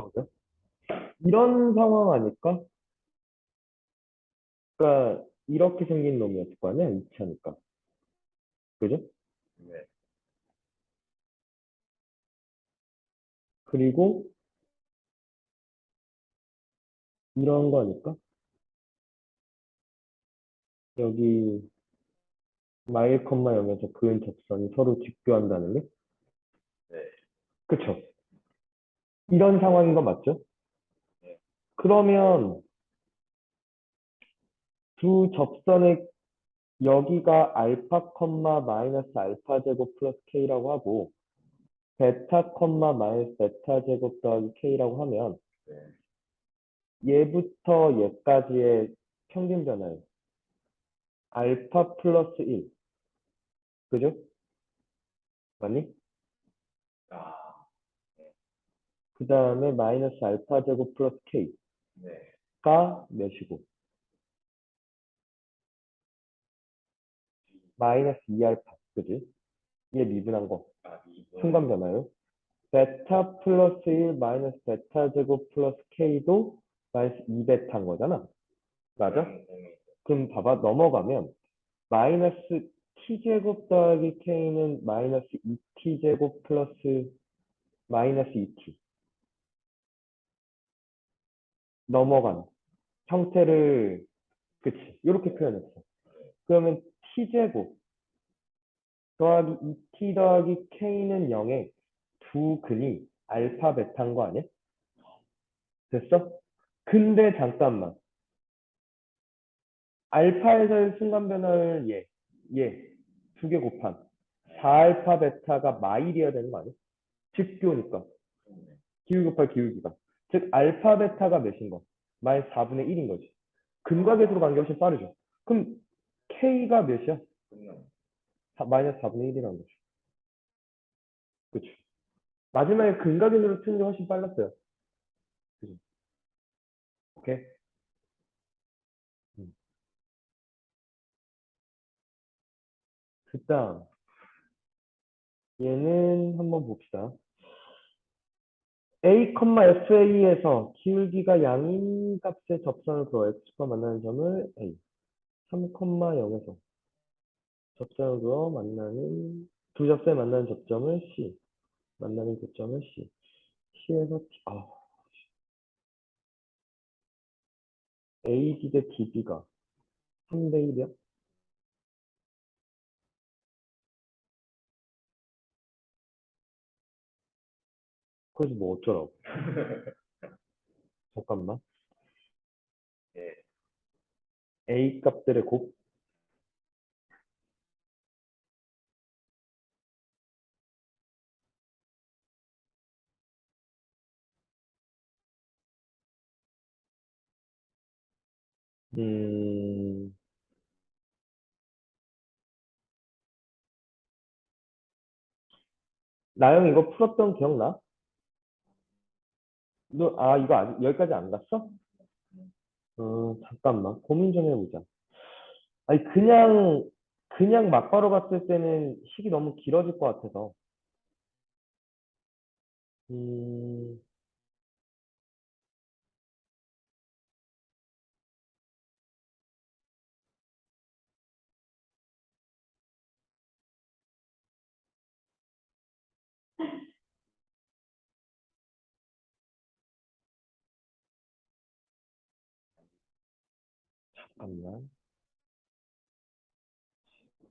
가보자. 이런 상황 아닐까? 그러니까 이렇게 생긴 놈이었을 거 아니야? 2차니까. 그죠? 네. 그리고 이런 거 아닐까? 여기 마일 컴마 0에서 그은 접선이 서로 직교한다는 게? 네. 그쵸? 이런 상황인 거 맞죠? 네. 그러면 두 접선의 여기가 알파 컴마 마이너스 알파 제곱 플러스 k라고 하고 베타 컴마 마이너스 베타 제곱 더하기 k라고 하면 네. 얘부터 얘까지의 평균 변화예요. 알파 플러스 1. 그죠? 맞니? 아, 그 다음에 마이너스 알파 제곱 플러스 네. k가 몇이고 마이너스 2알파. 그지? 얘 미분한 거. 아. 순간 변화요. 베타 플러스 1 마이너스 베타 제곱 플러스 k도 마이너스 2베타인 거잖아. 맞아? 네, 네. 그럼 봐봐 넘어가면 마이너스 t 제곱 더하기 k는 마이너스 2t 제곱 플러스 마이너스 2t 넘어간 형태를 그치 이렇게 표현했어. 그러면 t 제곱 더하기 2t 더하기 k는 0에 두 근이 알파 베타인 거 아니야? 됐어? 근데 잠깐만. 알파에서의 순간 변화를 얘, 얘, 두개 곱한 4알파 베타가 마일이어야 되는 거 아니야? 직교니까. 네. 기울 곱할 기울기가. 즉, 알파 베타가 몇인 거? 마이너스 4분의 1인 거지. 근과 계수로 간게 훨씬 빠르죠. 그럼 K가 몇이야? 분명. 사- 마이너스 4분의 1이라는 거죠. 그쵸. 마지막에 근각인으로 트는 게 훨씬 빨랐어요. 그죠. 오케이? 음. 그 다음. 얘는 한번 봅시다. A, FA에서 기울기가 양인 값의 접선을 그어 X가 만나는 점을 A. 3,0에서 접선을 그어 만나는 두 접선에 만나는 접점을 C. 만나는 교점을 C. C에서 T. 아. AD 대 DB가 3대 1이야? 그래서 뭐 어쩌라고. 잠깐만. 예. A 값들의 곱. 음, 나영 이거 풀었던 기억나? 너, 아, 이거 아직, 여기까지 안 갔어? 어, 잠깐만. 고민 좀 해보자. 아니, 그냥, 그냥 막바로 갔을 때는 식이 너무 길어질 것 같아서. 음, 잠깐만.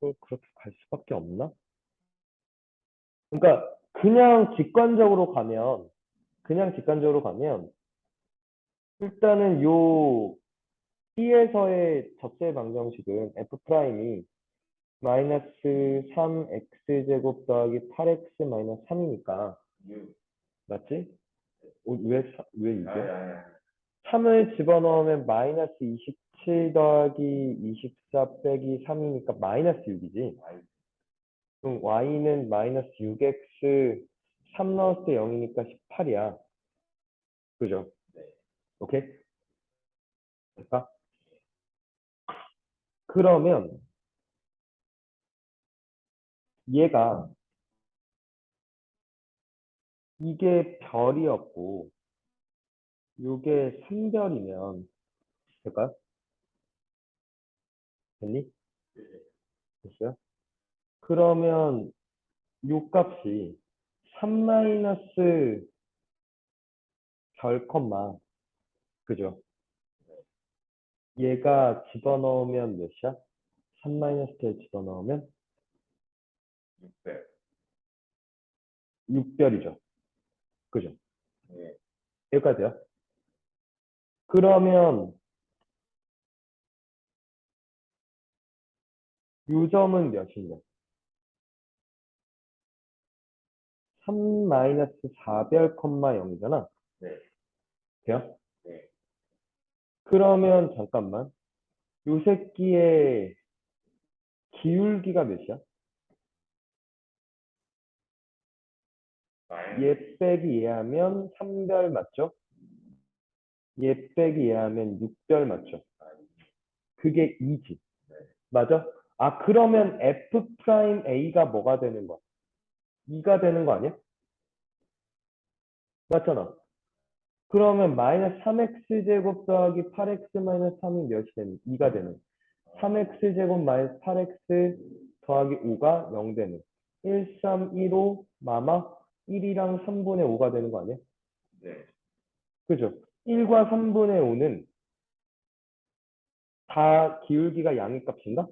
또 그렇게 갈 수밖에 없나? 그러니까, 그냥 직관적으로 가면, 그냥 직관적으로 가면, 일단은 요 B에서의 접세 방정식은 F'이 마이너스 3X제곱 더하기 8X 마이너스 3이니까, 유. 맞지? 어, 왜, 사- 왜 이게? 아니, 아니, 아니. 3을 집어넣으면 마이너스 27 더하기 24 빼기 3이니까 마이너스 6이지. 아이, 그럼 y는 마이너스 6x 3 넣었을 때 0이니까 18이야. 그죠? 네. 오케이? 될까? 그러면 얘가 이게 별이었고 요게 3별이면 될까요? 됐니? 됐어요? 그러면 요 값이 3 마이너스 별 컴마 그죠? 얘가 집어넣으면 몇이야? 3 마이너스 별 집어넣으면 600. 6별이죠. 그죠? 네. 여기까지요? 그러면 요 점은 몇인데? 3 마이너스 4별 컴마 0이잖아. 네. 돼요? 네. 그러면 잠깐만. 요 새끼의 기울기가 몇이야? 얘 빼기 얘 하면 3별 맞죠? 얘 빼기 얘 하면 6별 맞죠? 그게 2지. 네. 맞아? 아, 그러면 f 프라임 a가 뭐가 되는 거야? 2가 되는 거 아니야? 맞잖아. 그러면 마이너스 3x 제곱 더하기 8x 마이너스 3이 몇이 되는? 2가 되는. 3x 제곱 마이너스 8x 더하기 5가 0 되는. 1, 3, 1, 5, 마마 1이랑 3분의 5가 되는 거 아니야? 네. 그죠? 1과 3분의 5는 다 기울기가 양의 값인가?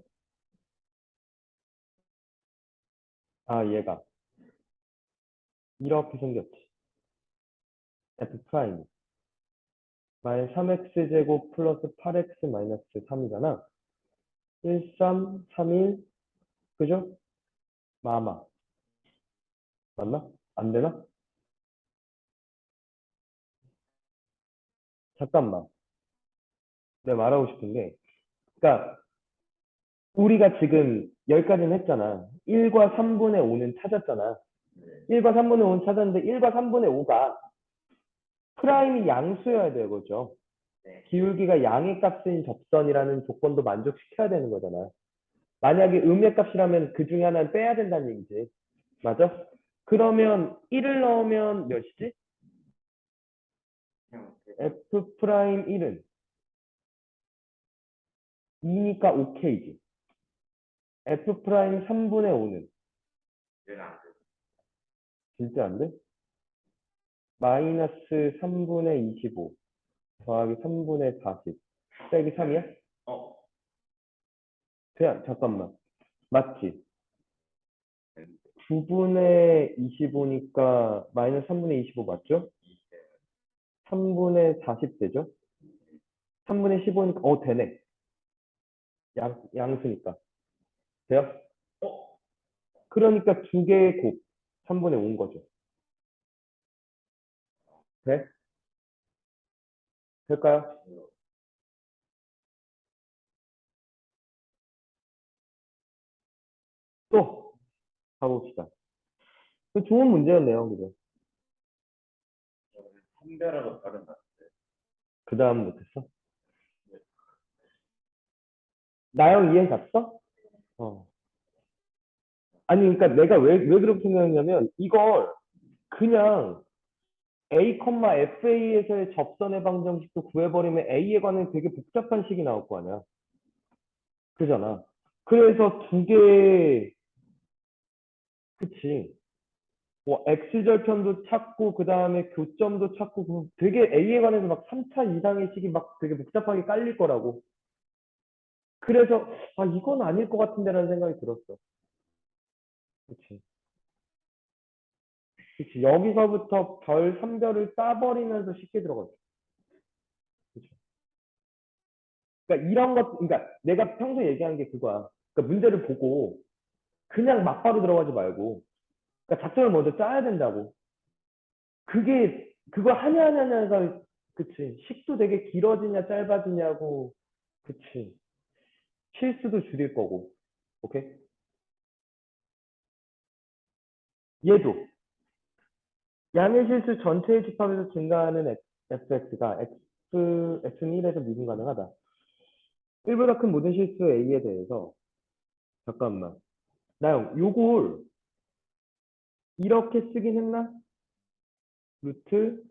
아, 얘가. 이렇게 생겼지. f 프라임. 마이너스 3x 제곱 플러스 8x 마이너스 3이잖아. 1, 3, 3, 1. 그죠? 마마. 맞나? 안 되나? 잠깐만. 내가 말하고 싶은 게, 그러니까 우리가 지금 여기까지는 했잖아. 1과 3분의 5는 찾았잖아. 네. 1과 3분의 5는 찾았는데 1과 3분의 5가 프라임이 양수여야 되거죠. 네. 기울기가 양의 값인 접선이라는 조건도 만족시켜야 되는 거잖아. 만약에 음의 값이라면 그 중에 하나는 빼야 된다는 얘기지. 맞아? 그러면 1을 넣으면 몇이지? 그냥 f 프라임 1은 2니까 오케이지. f 프라임 3분의 5는 얘는 안 돼. 진짜 안 돼? 마이너스 3분의 25 더하기 3분의 40 빼기 3이야? 어. 돼, 잠깐만. 맞지? 네. 9분의 25니까 마이너스 3분의 25 맞죠? 3분의 40 되죠? 3분의 15니까 어 되네. 양, 양수니까. 돼요? 어. 그러니까 두 개의 곱 3분의 5인 거죠. 돼? 될까요? 또 가봅시다. 그 좋은 문제였네요, 그죠? 선별하고 다른. 그 다음 못했어? 나영 이해 갔어? 어. 아니, 그러니까 내가 왜, 왜 그렇게 생각했냐면, 이걸 그냥 A, FA에서의 접선의 방정식도 구해버리면 A에 관한 되게 복잡한 식이 나올 거 아니야. 그잖아. 그래서 두 개의, 그치. 뭐, X절편도 찾고, 그 다음에 교점도 찾고, 그 되게 A에 관해서 막 3차 이상의 식이 막 되게 복잡하게 깔릴 거라고. 그래서, 아, 이건 아닐 것 같은데라는 생각이 들었어. 그치. 그치. 여기서부터 별 3별을 따버리면서 쉽게 들어가죠. 그쵸. 그러니까 이런 것, 그러니까 내가 평소에 얘기하는 게 그거야. 그러니까 문제를 보고 그냥 막바로 들어가지 말고, 그러니까 작전을 먼저 짜야 된다고. 그게, 그거 하냐, 하냐, 하냐가, 그치. 식도 되게 길어지냐, 짧아지냐고, 그치. 실수도 줄일 거고. 오케이? 얘도 양의 실수 전체의 집합에서 증가하는 fx가 x, x는 1에서 미분 가능하다. 1보다 큰 모든 실수 a에 대해서 잠깐만 나영 요걸 이렇게 쓰긴 했나? 루트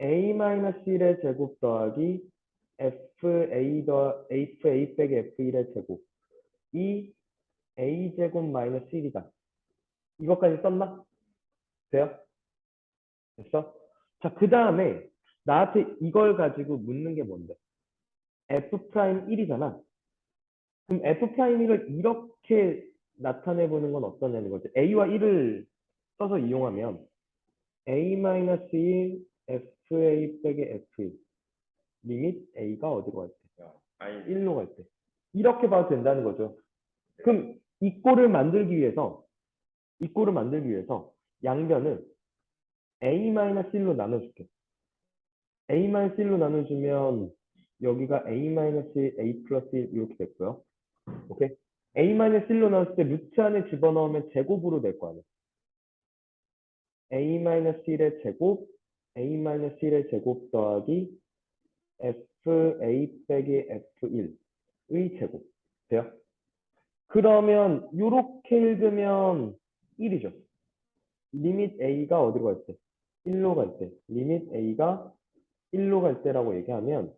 a-1의 제곱 더하기 fa 더 fa 빼기 f1의 제곱 이 a 제곱 마이너스 1이다. 이것까지 썼나? 돼요? 됐어? 자, 그 다음에 나한테 이걸 가지고 묻는 게 뭔데? f 프라임 1이잖아. 그럼 f 프라임 1을 이렇게 나타내 보는 건 어떠냐는 거지. a와 1을 써서 이용하면 a-1 fa 빼기 f1 리밋 a가 어디로 갈 때? 야, 아니 1로 갈 때. 이렇게 봐도 된다는 거죠. 그럼 이 꼴을 만들기 위해서 이 꼴을 만들기 위해서 양변을 a-1로 나눠줄게. a-1로 나눠주면 여기가 a-1, a 플러스 1 이렇게 됐고요. 오케이? A-1로 나눴을 때 루트 안에 집어넣으면 제곱으로 될 거 아니야. a-1의 제곱, a-1의 제곱 더하기 fa 빼기 f1의 제곱. 돼요? 그러면 요렇게 읽으면 1이죠. 리밋 a가 어디로 갈 때? 1로 갈 때. 리밋 a가 1로 갈 때라고 얘기하면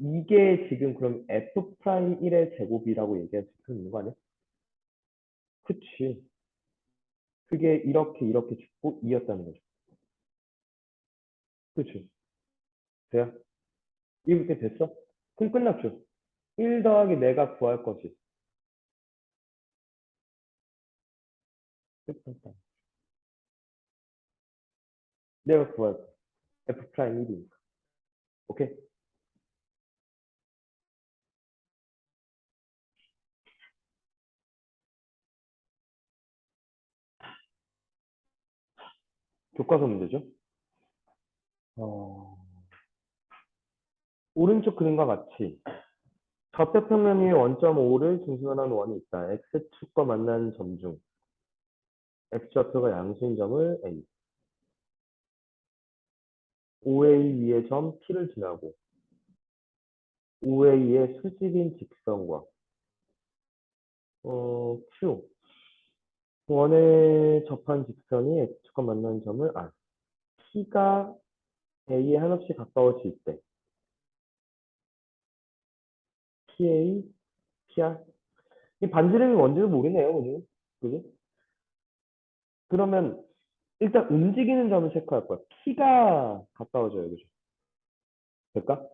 이게 지금 그럼 f 프라임 1의 제곱이라고 얘기할 수 있는 거 아니야? 그치. 그게 이렇게 이렇게 죽고 2였다는 거죠. 그치. 돼요? 이렇게 됐어? 그럼 끝났죠. 1 더하기 내가 구할. 끝났다. 내가 구할 거. f 프라임 1이니까. 오케이? 교과서 문제죠. 어... 오른쪽 그림과 같이 좌표 평면 위에 원점 5를 중심으로 하는 원이 있다. x축과 만나는 점중 x좌표가 양수인 점을 A 5A 위의 점 P를 지나고 5A의 수직인 직선과 어, Q 원에 접한 직선이 x축과 만나는 점을 R P가 A에 한없이 가까워질 때 PA, PR. 이 반지름이 뭔지도 모르네요, 그지? 그지? 그러면 일단 움직이는 점을 체크할 거야. 키가 가까워져요, 그죠? 될까?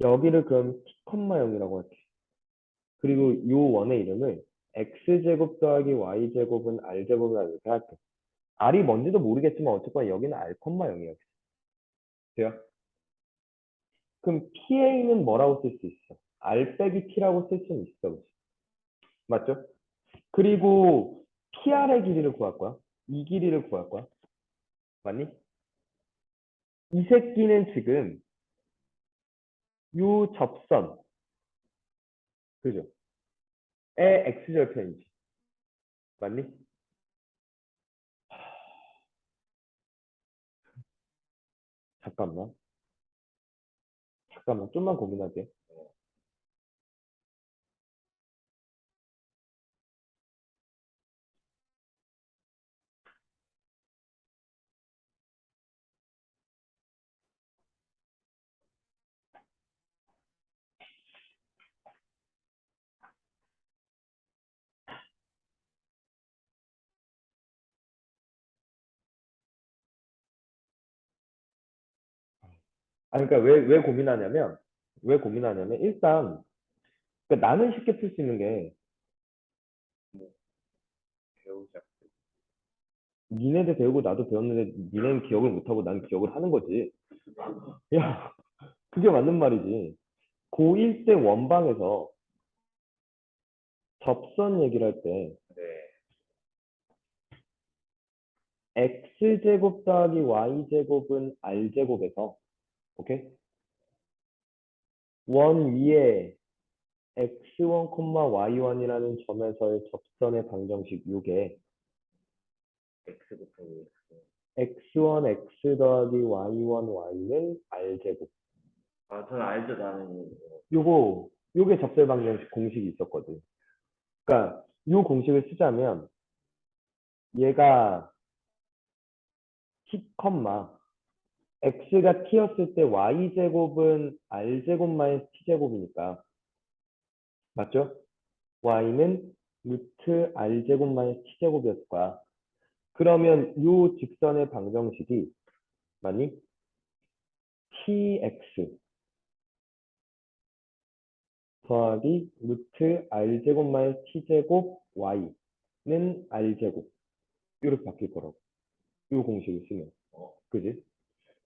여기를 그럼 T, 0이라고 할게. 그리고 요 원의 이름을 x제곱 더하기 y제곱은 r제곱이라 이렇게 할게. r이 뭔지도 모르겠지만 어쨌거나 여기는 r, 0이야. 돼요? 그럼 PA는 뭐라고 쓸 수 있어? R 빼기 T라고 쓸 수는 있어. 그치? 맞죠? 그리고 PR의 길이를 구할 거야. 이 길이를 구할 거야. 맞니? 이 새끼는 지금 요 접선 그죠? 의 X절편이지. 맞니? 잠깐만. 잠깐만, 좀만 고민하게. 아, 그러니까 왜, 왜 고민하냐면, 왜 고민하냐면, 일단, 그러니까 나는 쉽게 풀 수 있는 게, 배우자. 니네들 배우고 나도 배웠는데, 니네는 기억을 못하고 난 기억을 하는 거지. 야, 그게 맞는 말이지. 고1 때 원방에서 접선 얘기를 할 때, 네. x제곱 더하기 y제곱은 r제곱에서, 오케이? 원 위에 x1, y1이라는 점에서의 접선의 방정식 요게 X 곱하기 X. x1, x 더하기 y1, y는 r제곱. 아, 저는 알죠, 나는. 이거. 요거, 요게 접설 방정식 공식이 있었거든. 그러니까 요 공식을 쓰자면 얘가 t, x가 t였을 때 y제곱은 r제곱 마이너스 t제곱이니까 맞죠? y는 루트 r제곱 마이너스 t제곱이었을 거야. 그러면 요 직선의 방정식이 맞니? tx 더하기 루트 r제곱 마이너스 t제곱 y는 r제곱 이렇게 바뀔 거라고. 요 공식을 쓰면. 어. 그지?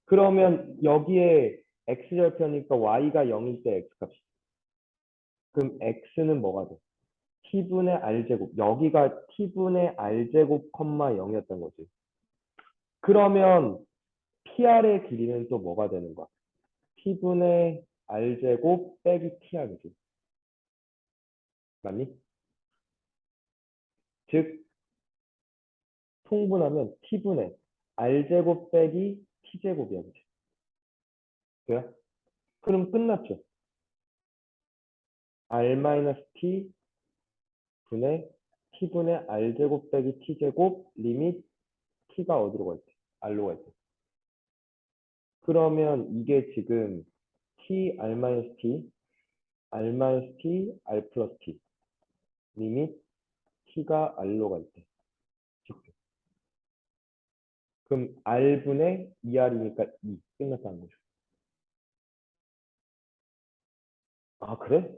그러면 여기에 x절편이니까 y가 0일 때 x값이. 그럼 x는 뭐가 돼? t분의 r제곱. 여기가 t분의 r제곱, 0이었던 거지. 그러면 PR의 길이는 또 뭐가 되는 거야? t분의 r제곱 빼기 tr이지. 맞니? 즉, 통분하면 t분의 r제곱 빼기 t제곱이야. 그치? 그래? 그럼 끝났죠? r-t 분의 t분의 r제곱 빼기 t제곱 리밋 t가 어디로 갈 때? r로 갈 때. 그러면 이게 지금 t r-t r-t r 플러스 t 리밋 t가 r로 갈 때. 직접. 그럼 r분의 2r이니까 2 끝났다는 거죠. 아 그래?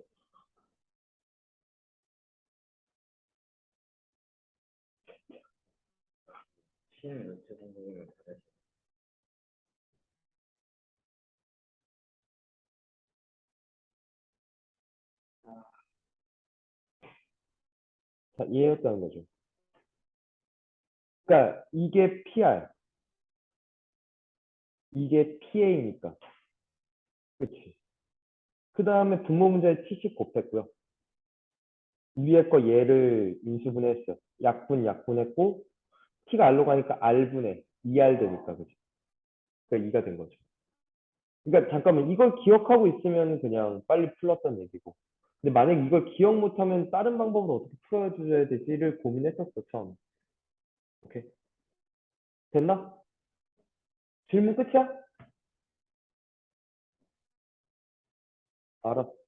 자, 이해했다는 거죠. 그러니까 이게 PR, 이게 PA니까. 그치. 그 다음에 분모 문제에 70 곱했고요. 위에 거 얘를 인수분해했어요. 약분, 약분했고, T가 R로 가니까 R분의 2R 되니까, 그죠? 그러니까 2가 된 거죠. 그러니까 잠깐만, 이걸 기억하고 있으면 그냥 빨리 풀었던 얘기고. 근데 만약 이걸 기억 못하면 다른 방법으로 어떻게 풀어줘야 되지를 고민했었어, 처음. 오케이. 됐나? 질문 끝이야? 알았어.